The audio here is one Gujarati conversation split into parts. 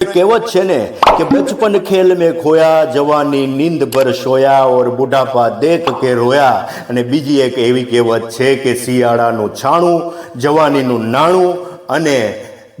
કહેવત છે ને કે બચપન ખેલ મેં ખોયા, જવાની નીંદ પર સોયા ઓર બુઢાપા દેખ કે રોયા. અને બીજી એક એવી કહેવત છે કે શિયાળાનું છાણું, જવાનીનું નાણું અને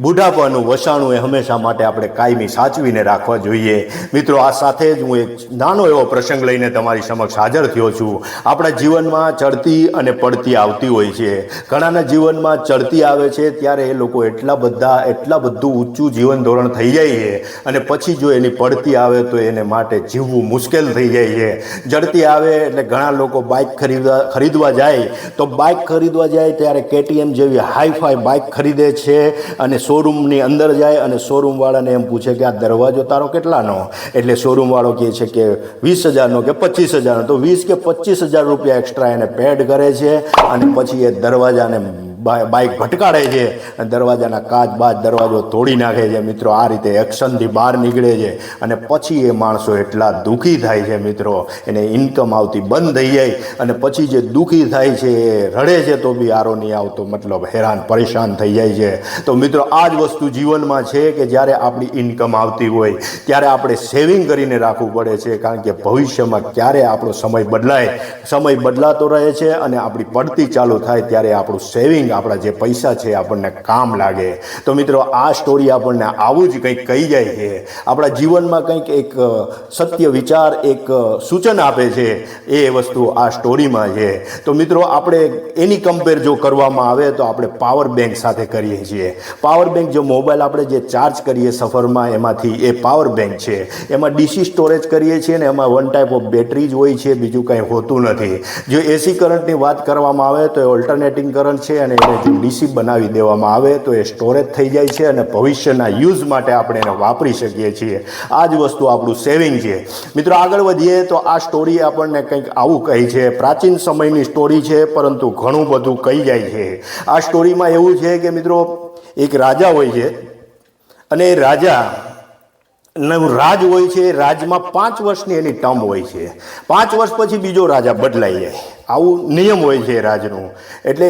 બુઢાપાનું વસાણું એ હંમેશા માટે આપણે કાયમી સાચવીને રાખવા જોઈએ. મિત્રો, આ સાથે જ હું એક નાનો એવો પ્રસંગ લઈને તમારી સમક્ષ હાજર થયો છું. આપણા જીવનમાં ચડતી અને પડતી આવતી હોય છે. ઘણાના જીવનમાં ચડતી આવે છે ત્યારે એ લોકો એટલા બધા, એટલા બધું ઊંચું જીવન ધોરણ થઈ જાય છે અને પછી જો એની પડતી આવે તો એને માટે જીવવું મુશ્કેલ થઈ જાય છે. જડતી આવે એટલે ઘણા લોકો બાઇક ખરીદવા ખરીદવા જાય. તો બાઇક ખરીદવા જાય ત્યારે કેટીએમ જેવી હાઈફાઈ બાઇક ખરીદે છે અને શોરૂમની અંદર જાય અને શોરૂમવાળાને એમ પૂછે કે આ દરવાજો તારો કેટલાનો? એટલે શોરૂમવાળો કહે છે કે વીસ હજારનો કે પચીસ હજારનો. તો વીસ કે પચીસ હજાર રૂપિયા એક્સ્ટ્રા એને પેડ કરે છે અને પછી એ દરવાજાને બાઇક ભટકાડે છે અને દરવાજાના કાચ બાજ દરવાજો તોડી નાખે છે. મિત્રો, આ રીતે એક્શનથી બહાર નીકળે છે અને પછી એ માણસો એટલા દુઃખી થાય છે મિત્રો. એને ઇન્કમ આવતી બંધ થઈ જાય અને પછી જે દુઃખી થાય છે, એ રડે છે તો બી આરો નહીં આવતો, મતલબ હેરાન, પરેશાન થઈ જાય છે. તો મિત્રો, આ જ વસ્તુ જીવનમાં છે કે જ્યારે આપણી ઇન્કમ આવતી હોય, ત્યારે આપણે સેવિંગ કરીને રાખવું પડે છે. કારણ કે ભવિષ્યમાં ક્યારે આપણો સમય બદલાય? સમય બદલાતો રહે છે અને આપણી પડતી ચાલુ થાય ત્યારે આપણું સેવિંગ આપણા જે પૈસા છે આપણને કામ લાગે. તો મિત્રો, આ સ્ટોરી આપણને આવું જ કંઈક કહી જાય છે. આપણા જીવનમાં કંઈક એક સત્ય વિચાર, એક સૂચન આપે છે એ વસ્તુ આ સ્ટોરીમાં છે. તો મિત્રો, આપણે એની કમ્પેર જો કરવામાં આવે તો આપણે પાવર બેંક સાથે કરીએ છીએ. પાવર બેંક જો મોબાઈલ આપણે જે ચાર્જ કરીએ સફરમાં, એમાંથી એ પાવર બેંક છે. એમાં ડીસી સ્ટોરેજ કરીએ છીએ ને એમાં વન ટાઈપ ઓફ બેટરી જ હોય છે, બીજું કંઈ હોતું નથી. જો એસી કરંટની વાત કરવામાં આવે તો એ ઓલ્ટરનેટિંગ કરંટ છે અને એને જો ડીસી બનાવી દેવામાં આવે તો એ સ્ટોરેજ થઈ જાય છે અને ભવિષ્યના યુઝ માટે આપણે એને વાપરી શકીએ છીએ. આ જ વસ્તુ આપણું સેવિંગ છે. મિત્રો, આગળ વધીએ તો આ સ્ટોરી આપણને કંઈક આવું કહી છે. પ્રાચીન સમયની સ્ટોરી છે, પરંતુ ઘણું બધું કહી જાય છે. આ સ્ટોરીમાં એવું છે કે મિત્રો, એક રાજા હોય છે અને એ રાજા રાજ હોય છે, રાજમાં પાંચ વર્ષની એની ટર્મ હોય છે. પાંચ વર્ષ પછી બીજો રાજા બદલાઈ જાય. આવું નિયમ હોય છે રાજનું. એટલે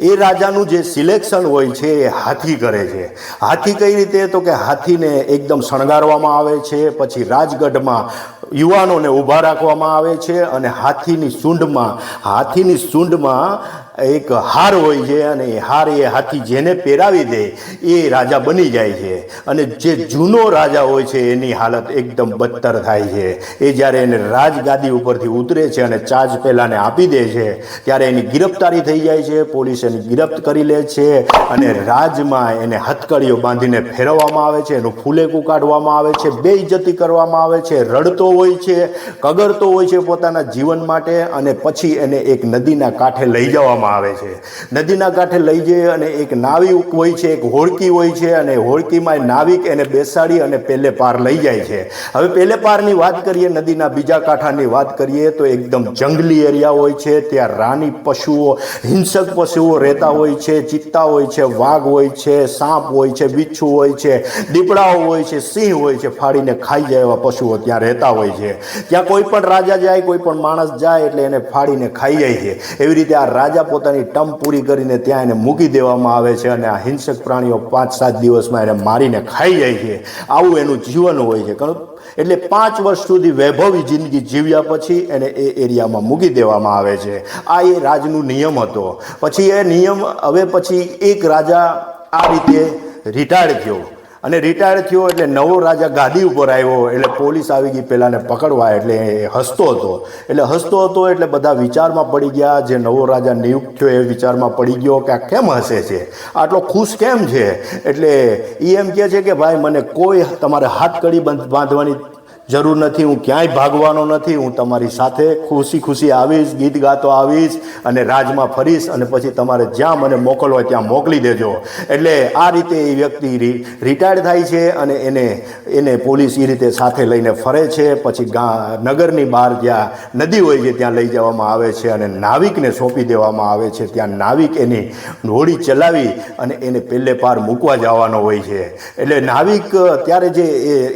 એ રાજાનું જે સિલેક્શન હોય છે એ હાથી કરે છે. હાથી કઈ રીતે? તો કે હાથીને એકદમ શણગારવામાં આવે છે, પછી રાજગઢમાં યુવાનોને ઊભા રાખવામાં આવે છે અને હાથીની સૂંઢમાં હાથીની સૂંઢમાં એક હાર હોય છે અને એ હાર એ હાથી જેને પહેરાવી દે, એ રાજા બની જાય છે. અને જે જૂનો રાજા હોય છે, એની હાલત એકદમ બદતર થાય છે. એ જ્યારે એને રાજગાદી ઉપરથી ઉતરે છે અને ચાર્જ પહેલાંને આપી દે છે, ત્યારે એની ગિરફતારી થઈ જાય છે, પોલીસ એની ગિરફ્ત કરી લે છે અને રાજમાં એને હથકડીઓ બાંધીને ફેરવવામાં આવે છે, એનું ફૂલેકું કાઢવામાં આવે છે બેઇજ્જતી કરવામાં આવે છે, રડતો હોય છે કગરતો હોય છે પોતાના જીવન માટે અને પછી એને એક નદીના કાંઠે લઈ જવામાં આવે છે નદીના કાંઠે લઈ જઈ અને એક નાવિક હોય છે એક હોળકી હોય છે અને હોળકીમાં નાવિક એને બેસાડી અને પેલે પાર લઈ જાય છે હવે પેલે પારની વાત કરીએ નદીના બીજા કાંઠાની વાત કરીએ તો એકદમ જંગલી એરિયા હોય છે ત્યાં રાની પશુઓ હિંસક પશુઓ રહેતા હોય છે ચિત્તા હોય છે વાઘ હોય છે સાપ હોય છે બિચ્છુ હોય છે દીપડાઓ હોય છે સિંહ હોય છે ફાડીને ખાઈ જાય એવા પશુઓ ત્યાં રહેતા હોય છે. ત્યાં કોઈ પણ રાજા જાય, કોઈ પણ માણસ જાય એટલે એને ફાડીને ખાઈ જાય છે. એવી રીતે આ રાજા પોતાની ટમ પૂરી કરીને ત્યાં એને મૂકી દેવામાં આવે છે અને આ હિંસક પ્રાણીઓ પાંચ સાત દિવસમાં એને મારીને ખાઈ જાય છે. આવું એનું જીવન હોય છે. એટલે પાંચ વર્ષ સુધી વૈભવી જિંદગી જીવ્યા પછી એને એ એરિયામાં મૂકી દેવામાં આવે છે. આ એ રાજનું નિયમ હતો. પછી એ નિયમ હવે પછી એક રાજા આ રીતે રિટાયર્ડ થયો. અને રિટાયર થયો એટલે નવો રાજા ગાદી ઉપર આવ્યો એટલે પોલીસ આવી ગઈ પહેલાંને પકડવા એટલે એ હસતો હતો. એટલે હસતો હતો એટલે બધા વિચારમાં પડી ગયા જે નવો રાજા નિયુક્ત થયો એ વિચારમાં પડી ગયો કે આ કેમ હસે છે? આટલો ખુશ કેમ છે? એટલે એ એમ કહે છે કે ભાઈ, મને કોઈ તમારે હાથ કડી બંધ બાંધવાની જરૂર નથી, હું ક્યાંય ભાગવાનો નથી, હું તમારી સાથે ખુશી ખુશી આવીશ, ગીત ગાતો આવીશ અને રાજમાં ફરીશ અને પછી તમારે જ્યાં મને મોકલવો હોય ત્યાં મોકલી દેજો. એટલે આ રીતે એ વ્યક્તિ રિટાયર્ડ થાય છે અને એને એને પોલીસ એ રીતે સાથે લઈને ફરે છે. પછી ગા, નગરની બહાર જ્યાં નદી હોય છે, ત્યાં લઈ જવામાં આવે છે અને નાવિકને સોંપી દેવામાં આવે છે. ત્યાં નાવિક એની હોડી ચલાવી અને એને પેલે પાર મૂકવા જવાનો હોય છે. એટલે નાવિક ત્યારે જે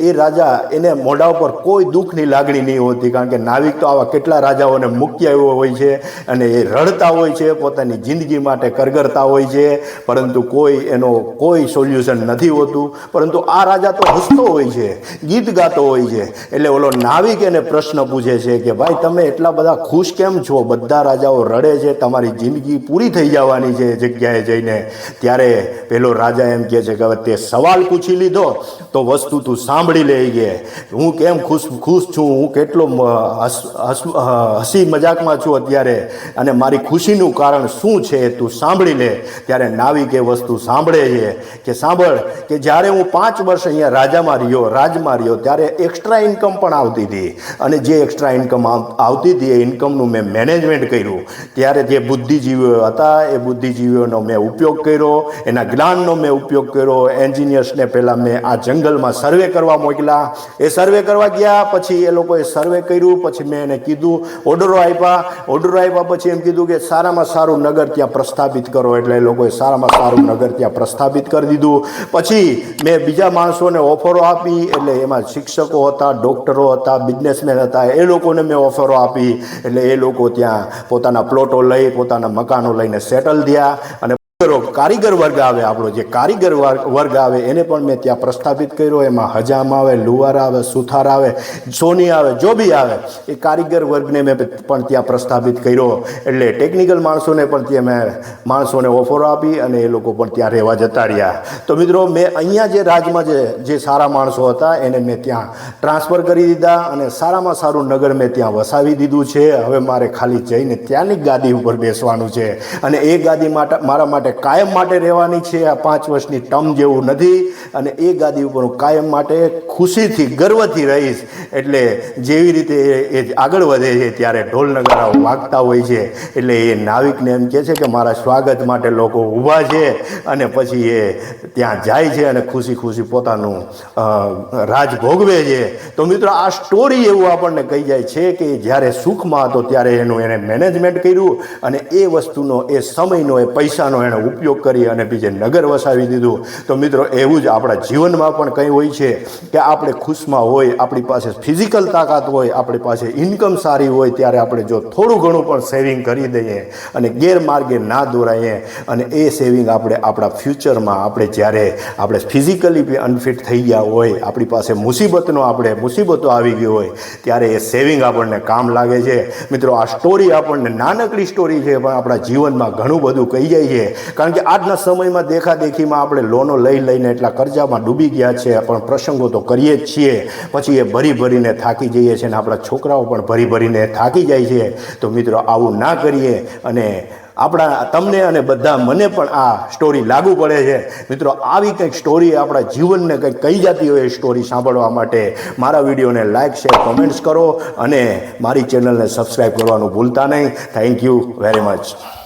એ રાજા એને મોઢા ઉપર પર કોઈ દુઃખની લાગણી નહીં હોતી, કારણ કે નાવિક તો આવા કેટલા રાજાઓને મૂકી આવ્યો હોય છે અને એ રડતા હોય છે, પોતાની જિંદગી માટે કરગરતા હોય છે, પરંતુ કોઈ એનો કોઈ સોલ્યુશન નથી હોતું. પરંતુ આ રાજા તો હસતો હોય છે, ગીત ગાતો હોય છે. એટલે ઓલો નાવિક એને પ્રશ્ન પૂછે છે કે, ભાઈ, તમે એટલા બધા ખુશ કેમ છો? બધા રાજાઓ રડે છે, તમારી જિંદગી પૂરી થઈ જવાની છે જગ્યાએ જઈને. ત્યારે પેલો રાજા એમ કહે છે કે, હવે તે સવાલ પૂછી લીધો, તો વસ્તુ તું સાંભળી લઈ ગે હું કેમ ખુશ ખુશ છું હું કેટલો હસી મજાકમાં છું અત્યારે. અને મારી ખુશીનું કારણ શું છે તું સાંભળી લે. ત્યારે નાવિક એ વસ્તુ સાંભળે છે કે સાંભળ કે જ્યારે હું પાંચ વર્ષ અહીંયા રાજામાં રહ્યો, રાજમાં રહ્યો, ત્યારે એક્સ્ટ્રા ઇન્કમ પણ આવતી હતી. અને જે એક્સ્ટ્રા ઇન્કમ આવતી હતી એ ઇન્કમનું મેં મેનેજમેન્ટ કર્યું. ત્યારે જે બુદ્ધિજીવીઓ હતા, એ બુદ્ધિજીવીઓનો મેં ઉપયોગ કર્યો, એના જ્ઞાનનો મેં ઉપયોગ કર્યો એન્જિનિયર્સને પહેલાં મેં આ જંગલમાં સર્વે કરવા મોકલા. એ સર્વે કરવા ગયા, પછી એ લોકોએ સર્વે કર્યું, પછી મેં એને કીધું ઓર્ડરો આપ્યા. ઓર્ડરો આપ્યા પછી એમ કીધું કે સારામાં સારું નગર ત્યાં પ્રસ્થાપિત કરો. એટલે એ લોકોએ સારામાં સારું નગર ત્યાં પ્રસ્થાપિત કરી દીધું. પછી મેં બીજા માણસોને ઓફરો આપી, એટલે એમાં શિક્ષકો હતા ડૉક્ટરો હતા બિઝનેસમેન હતા, એ લોકોને મેં ઓફરો આપી. એટલે એ લોકો ત્યાં પોતાના પ્લોટો લઈ, પોતાના મકાનો લઈને સેટલ થયા અને કારીગરો કારીગર વર્ગ આવે, આપણો જે કારીગર વર્ગ આવે, એને પણ મેં ત્યાં પ્રસ્થાપિત કર્યો. એમાં હજામ આવે લુવાર આવે, સુથાર આવે, સોની આવે, જો બી આવે, એ કારીગર વર્ગને મેં પણ ત્યાં પ્રસ્થાપિત કર્યો. એટલે ટેકનિકલ માણસોને પણ ત્યાં મેં માણસોને ઓફરો આપી અને એ લોકો પણ ત્યાં રહેવા જતા રહ્યા. તો મિત્રો, મેં અહીંયા જે રાજમાં જે જે સારા માણસો હતા, એને મેં ત્યાં ટ્રાન્સફર કરી દીધા અને સારામાં સારું નગર મેં ત્યાં વસાવી દીધું છે. હવે મારે ખાલી જઈને ત્યાંની ગાદી ઉપર બેસવાનું છે. અને એ ગાદી માટે, મારા માટે કાયમ માટે રહેવાની છે. આ પાંચ વર્ષની ટર્મ જેવું નથી અને એ ગાદી ઉપર હું કાયમ માટે ખુશીથી, ગર્વથી રહીશ. એટલે જેવી રીતે એ આગળ વધે છે, ત્યારે ઢોલ નગારા વાગતા હોય છે. એટલે એ નાવિકને એમ કહે છે કે મારા સ્વાગત માટે લોકો ઊભા છે અને પછી એ ત્યાં જાય છે અને ખુશી ખુશી પોતાનું રાજ ભોગવે છે. તો મિત્રો, આ સ્ટોરી એવું આપણને કહી જાય છે કે જ્યારે સુખમાં હતો ત્યારે એનું એને મેનેજમેન્ટ કર્યું અને એ વસ્તુનો, એ સમયનો, એ પૈસાનો એણે ઉપયોગ કરી અને બીજે નગર વસાવી દીધું. તો મિત્રો, એવું જ આપણા જીવનમાં પણ કંઈ હોય છે કે આપણે ખુશમાં હોય, આપણી પાસે ફિઝિકલ તાકાત હોય, આપણી પાસે ઇન્કમ સારી હોય, ત્યારે આપણે જો થોડું ઘણું પણ સેવિંગ કરી દઈએ અને ગેરમાર્ગે ના દોરાઈએ અને એ સેવિંગ આપણે આપણા ફ્યુચરમાં, આપણે જ્યારે આપણે ફિઝિકલી બી અનફિટ થઈ ગયા હોય, આપણી પાસે મુસીબતનો આપણે, મુસીબતો આવી ગઈ હોય, ત્યારે એ સેવિંગ આપણને કામ લાગે છે. મિત્રો, આ સ્ટોરી આપણને નાનકડી સ્ટોરી છે, પણ આપણા જીવનમાં ઘણું બધું કહી જાય છે કારણ કે આજના સમયમાં દેખાદેખીમાં આપણે લોનો લઈ લઈને એટલા કરજામાં ડૂબી ગયા છે, પણ પ્રસંગો તો કરીએ જ છીએ. પછી એ ભરી ભરીને થાકી જઈએ છીએ અને આપણા છોકરાઓ પણ ભરી ભરીને થાકી જાય છે. તો મિત્રો, આવું ના કરીએ અને આપણા તમને અને બધા મને પણ આ સ્ટોરી લાગુ પડે છે. મિત્રો, આવી કંઈક સ્ટોરી આપણા જીવનને કંઈક કહી જતી હોય એ સ્ટોરી સાંભળવા માટે મારા વિડીયોને લાઇક શેર કોમેન્ટ્સ કરો અને મારી ચેનલને સબસ્ક્રાઈબ કરવાનું ભૂલતા નહીં. Thank you very much